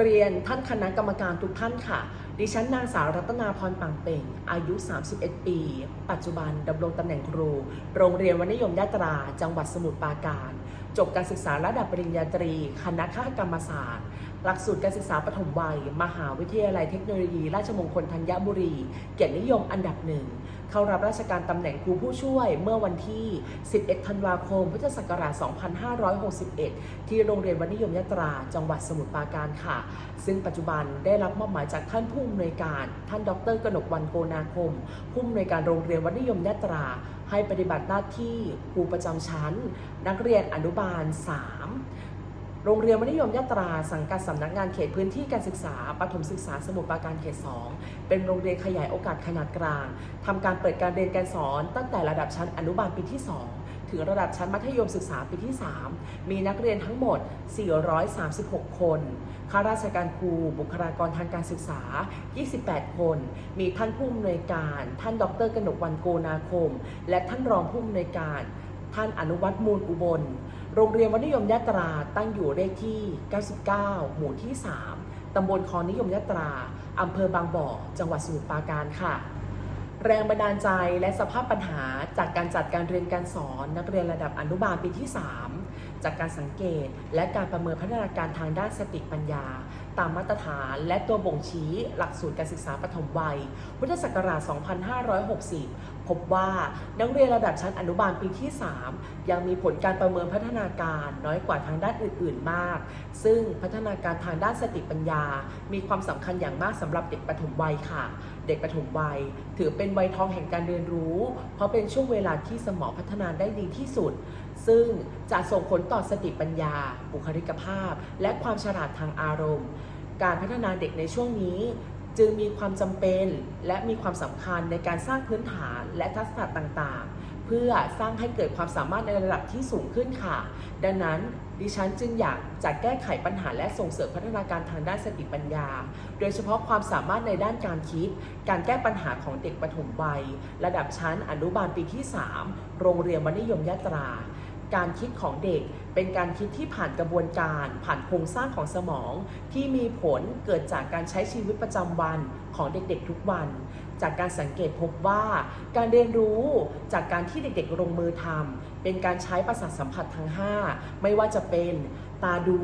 เรียนท่านคณะกรรมการทุกท่านค่ะ ดิฉันนางสาวรัตนาพรปังเป่ง อายุ 31 ปี ปัจจุบันดำรงตำแหน่งครู โรงเรียนวณนิยมยาตรา จังหวัดสมุทรปราการ จบการศึกษาระดับปริญญาตรี คณะข้ากรรมศาสตร์ หลักสูตรการศึกษาปฐมวัย มหาวิทยาลัยเทคโนโลยี ราชมงคลธัญบุรี เกียรตินิยมอันดับหนึ่ง เข้ารับราชการตำแหน่งครูผู้ช่วยเมื่อวันที่ 11 ธันวาคม พุทธศักราช 2561 ที่โรงเรียนวรรณนิยมยตรา จังหวัดสมุทรปราการค่ะ ซึ่งปัจจุบันได้รับมอบหมายจากท่านผู้อำนวยการ ท่านดรกนกวันโกนาคม ผู้อำนวยการโรงเรียนวรรณนิยมยตรา ให้ปฏิบัติหน้าที่ครูประจำชั้น นักเรียนอนุบาล 3 โรงเรียนวรรณนิยมยาตราสังกัดสำนักงานเขตพื้นที่การศึกษาปฐมศึกษาสมุทรปราการเขต 2 เป็นโรงเรียนขยายโอกาสขนาดกลางทำการเปิดการเรียนการสอนตั้งแต่ระดับชั้นอนุบาลปีที่ 2 ถึงระดับชั้นมัธยมศึกษาปีที่ 3 มีนักเรียนทั้งหมด 436 คนข้าราชการครู บุคลากรทางการศึกษา 28 คน มีท่านผู้อำนวยการ ท่านดรกนกวันโกนาคม และท่านรองผู้อำนวยการ ท่านอนุวัตมูลอุบล โรงเรียนวัดนิยมยาตราตั้งอยู่เลขที่ 99 หมู่ที่ 3 ตำบลคอนิยมยาตรา อำเภอบางบ่อ จังหวัดสมุทรปราการค่ะ แรงบันดาลใจและสภาพปัญหาจากการจัดการเรียนการสอนนักเรียนระดับอนุบาลปีที่ 3 จากการสังเกตและการประเมินพัฒนาการทางด้านสติปัญญา ตามมาตรฐานและตัวบ่งชี้หลักสูตรการศึกษาปฐมวัยพุทธศักราช 2560 พบว่านักเรียนระดับชั้นอนุบาลปีที่ 3 ยังมีผลการประเมินพัฒนาการน้อยกว่าทางด้านอื่น ๆ มาก ซึ่งพัฒนาการทางด้านสติปัญญา มีความสำคัญอย่างมากสำหรับเด็กปฐมวัยค่ะ เด็กปฐมวัย ถือเป็นวัยทองแห่งการเรียนรู้ เพราะเป็นช่วงเวลาที่สมองพัฒนาได้ดีที่สุด ซึ่งจะส่งผลต่อสติปัญญา บุคลิกภาพ และความฉลาดทางอารมณ์ การพัฒนาเด็กในช่วงนี้ จึงมีความจำเป็นและมีความสำคัญในการสร้างพื้นฐานและทักษะต่างๆ เพื่อสร้างให้เกิดความสามารถในระดับที่สูงขึ้นค่ะ ดังนั้นดิฉันจึงอยากจะแก้ไขปัญหาและส่งเสริมพัฒนาการทางด้านสติปัญญา โดยเฉพาะความสามารถในด้านการคิด การแก้ปัญหาของเด็กปฐมวัย ระดับชั้นอนุบาลปีที่ 3 โรงเรียนวรรณิยมยาตรา การคิดของเด็กเป็นการคิดที่ผ่านกระบวนการ ผ่านโครงสร้างของสมอง ที่มีผลเกิดจากการใช้ชีวิตประจำวันของเด็กๆทุกวัน จากการสังเกตพบว่า การเรียนรู้จากการที่เด็กๆลงมือทำเป็นการใช้ประสาทสัมผัสทั้ง 5 ไม่ว่าจะเป็นตาดู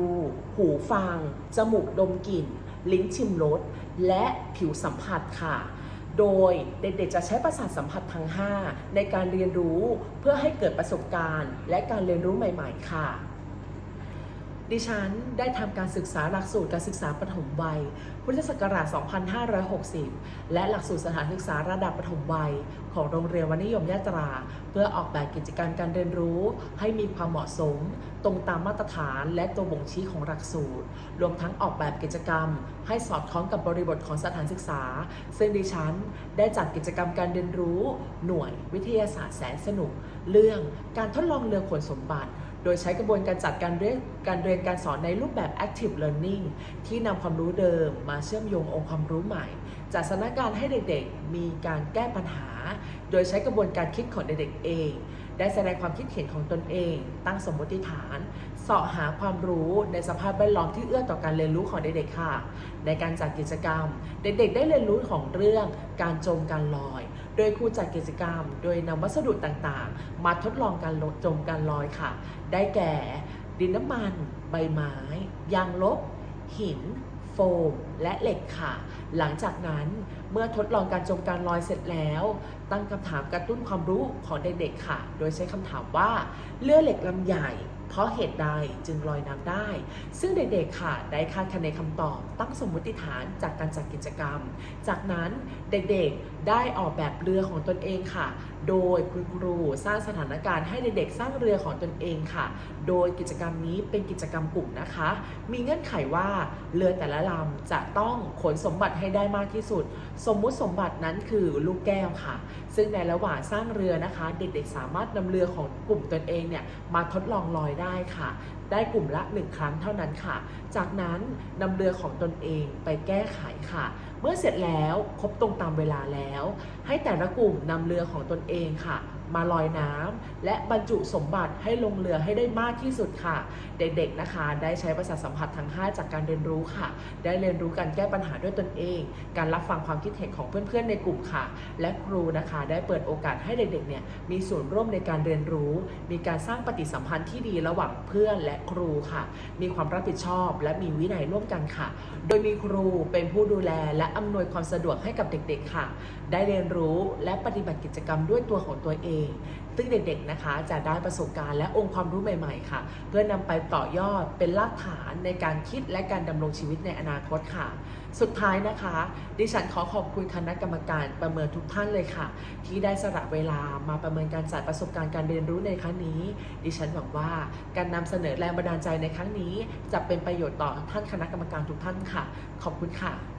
หูฟัง จมูกดมกลิ่น ลิ้นชิมรสและผิวสัมผัสค่ะ โดยเด็กๆจะใช้ประสาทสัมผัสทั้ง 5 ในการเรียนรู้เพื่อให้เกิดประสบการณ์ และการเรียนรู้ใหม่ ๆ ค่ะ ดิฉันได้ทำการศึกษาหลักสูตรการศึกษาปฐมวัย พุทธศักราช 2560 และหลักสูตรสถานศึกษาระดับปฐมวัย ของโรงเรียนวรรณนิยมยาตรา เพื่อออกแบบกิจการมการเรียนรู้ ให้มีความเหมาะสม ตรงตามมาตรฐานและตัวบ่งชี้ของหลักสูตร รวมทั้งออกแบบกิจกรรม ให้สอดคล้องกับบริบทของสถานศึกษา ซึ่งดิฉันได้จัดกิจกรรมการเรียนรู้ หน่วยวิทยาศาสตร์แสนสนุก เรื่องการทดลองเรือขนสมบัติ โดยใช้กระบวนการจัดการเรียนการเรียนการสอนในรูปแบบ active learning ที่นำความรู้เดิมมาเชื่อมโยงองค์ความรู้ใหม่ จัดสถานการณ์ให้เด็กๆ มีการแก้ปัญหา โดยใช้กระบวนการคิดของเด็กๆเอง ได้แสดงความคิดเห็นของตนเอง ตั้งสมมติฐาน เสาะหาความรู้ในสภาพแวดล้อมที่เอื้อต่อการเรียนรู้ของเด็กๆค่ะ ในการจัดกิจกรรม เด็กๆ ได้เรียนรู้ของเรื่องการจมการลอย โดยครูจัดกิจกรรม โดยนำวัสดุต่างๆ มาทดลองการจมการลอยค่ะ ได้แก่ ดินน้ำมัน ใบไม้ ยางลบ หิน โฟม และเหล็กค่ะ หลังจากนั้นเมื่อทดลองการจมการลอยเสร็จแล้ว ตั้งคำถามกระตุ้นความรู้ของเด็กๆค่ะ โดยใช้คำถามว่าเรือเหล็กลำใหญ่ เพราะเหตุใดจึงลอยน้ำได้ ซึ่งเด็กๆค่ะ ได้คาดคะเนคำตอบ ตั้งสมมติฐานจากการจัดกิจกรรม จากนั้นเด็กๆได้ออกแบบเรือของตนเองค่ะ โดยคุณครูสร้างสถานการณ์ให้เด็กๆสร้างเรือของตนเองค่ะ โดยกิจกรรมนี้เป็นกิจกรรมกลุ่มนะคะ มีเงื่อนไขว่าเรือแต่ละลำจะต้องขนสมบัติให้ได้มากที่สุด สมมุติสมบัตินั้นคือลูกแก้วค่ะ ซึ่งในระหว่างสร้างเรือนะคะ เด็กๆสามารถนำเรือของกลุ่มตนเองเนี่ยมาทดลองลอยได้ค่ะได้กลุ่มละหนึ่งครั้งเท่านั้นค่ะ จากนั้นนำเรือของตนเองไปแก้ไขค่ะ เมื่อเสร็จแล้วครบตรงตามเวลาแล้ว ให้แต่ละกลุ่มนำเรือของตนเองค่ะ มาลอยน้ำและบรรจุสมบัติให้ลงเรือให้ได้มากที่สุดค่ะ เด็กๆนะคะ ได้ใช้ประสาทสัมผัสทั้ง 5 จากการเรียนรู้ค่ะ ได้เรียนรู้การแก้ปัญหาด้วยตนเอง การรับฟังความคิดเห็นของเพื่อนๆในกลุ่มค่ะ และครูนะคะได้เปิดโอกาสให้เด็กๆเนี่ยมีส่วนร่วมในการเรียนรู้ มีการสร้างปฏิสัมพันธ์ที่ดีระหว่างเพื่อนและครูค่ะ มีความรับผิดชอบ และมีวินัยร่วมกันค่ะ โดยมีครูเป็นผู้ดูแลและอำนวยความสะดวกให้กับเด็กๆค่ะ ได้เรียนรู้และปฏิบัติกิจกรรมด้วยตัวของตัวเองซึ่งเด็กๆนะคะจะได้ประสบการณ์และองค์ความรู้ใหม่ๆค่ะ เพื่อนำไปต่อยอดเป็นรากฐานในการคิดและการดำรงชีวิตในอนาคตค่ะ สุดท้ายนะคะ ดิฉันขอขอบคุณคณะกรรมการประเมินทุกท่านเลยค่ะ ที่ได้สละเวลามาประเมินการจัดประสบการณ์การเรียนรู้ในครั้งนี้ ดิฉันหวังว่าการนำเสนอแรงบันดาลใจในครั้งนี้ จะเป็นประโยชน์ต่อท่านคณะกรรมการทุกท่านค่ะ ขอบคุณค่ะ